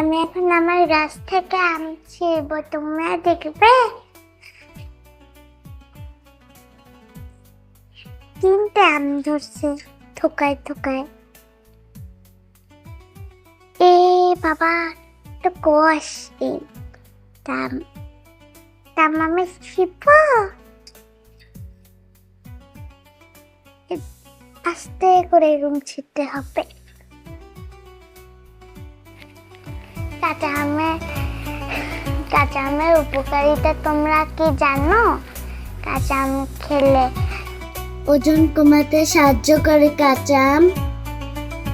আমি এখন আমার গাছ থেকে আম ছিড়বো, তোমরা দেখবে। তিনটে আম ধরছে, থোকায় থোকায়। এ বাবা তো কোষ এই তাম তাম আমি ছিপ আস্তে করে রুম ছিটতে হবে। কাঁচা আমের কাঁচা আমের উপকারিতা তোমরা কি জানো? কাঁচা আম খেলে। ওজন কমাতে সাহায্য করে কাঁচা আম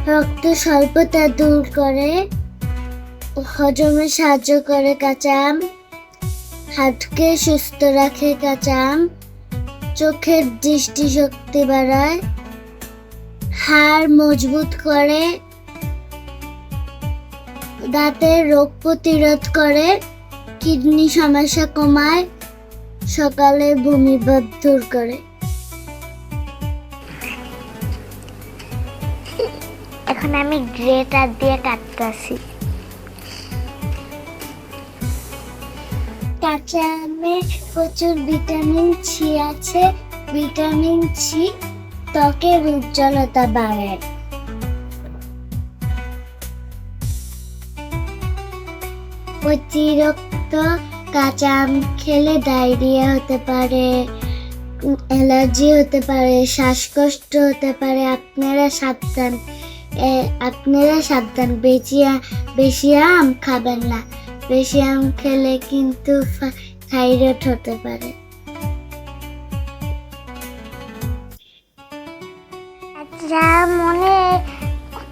রক্ত স্বল্পতা দূর করে। হজমে সাহায্য করে কাঁচা হাতকে সুস্থ রাখে কাঁচা চোখের দৃষ্টিশক্তি বাড়ায়। হাড় মজবুত করে। দাঁতের রোগ প্রতিরোধ করে কিডনি সমস্যা কমায় সকালে ভূমিভাব দূর করে। এখন আমি গ্রেটার দিয়ে কাটতেছি। কাঁচা আমে প্রচুর ভিটামিন সি আছে ভিটামিন সি ত্বকের উজ্জ্বলতা বাড়ায়। অতিরিক্ত কাঁচা আম খেলে ডায়রিয়া হতে পারে, অ্যালার্জি হতে পারে, শ্বাসকষ্ট হতে পারে, আপনারা সাবধান আপনারা সাবধান বেশি বেশি আম খাবেন না। বেশি আম খেলে কিন্তু থাইরয়েড হতে পারে। আচ্ছা মনে,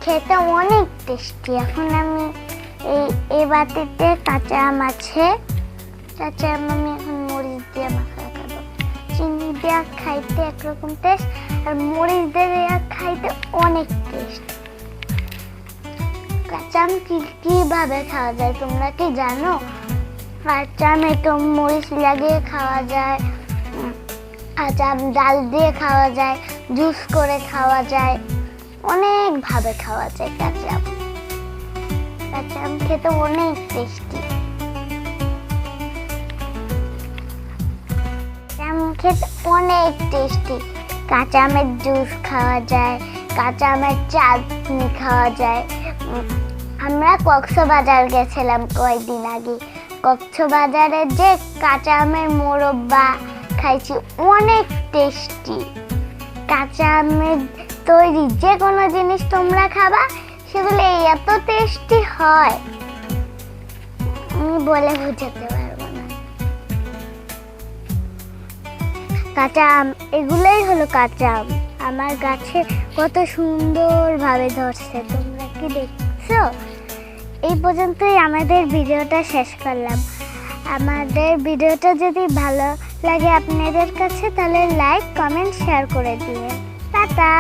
খেতে অনেক টেস্টি। এখন আমি এই বাটিতে কাঁচা আম আছে। কাঁচা আম আমি এখন মরিচ দিয়ে মাখা খাব। চিনি দেওয়া খাইতে একরকম টেস্ট আর মরিচ দেওয়া খাইতে অনেক টেস্ট কাঁচা আম কি, কীভাবে খাওয়া যায় তোমরা কি জানো? কাঁচা আমে তো মরিচ লাগিয়ে খাওয়া যায়। কাঁচা আম ডাল দিয়ে খাওয়া যায়, জুস করে খাওয়া যায়। অনেকভাবে খাওয়া যায় কাঁচা আম। কাঁচা আম খেতে অনেক টেস্টি আম খেতে অনেক টেস্টি কাঁচা আমের জুস খাওয়া যায়, কাঁচা আমের চাটনি খাওয়া যায়। আমরা কক্সবাজার গেছিলাম কয়েকদিন আগে। কক্সবাজারে যে কাঁচা আমের মোরব্বা খাইছি, অনেক টেস্টি কাঁচা আমের তৈরি যে কোনো জিনিস তোমরা খাবা সেগুলো এত টেস্টি হয়। আমি বলে বোঝাতে পারব না। কাঁচা আম, এগুলোই হলো কাঁচা আম। আমার গাছে কত সুন্দরভাবে ধরছে, তোমরা কি দেখছ? এই পর্যন্তই আমাদের ভিডিওটা শেষ করলাম। আমাদের ভিডিওটা যদি ভালো লাগে আপনাদের কাছে, তাহলে লাইক কমেন্ট শেয়ার করে দিবেন। টাটা!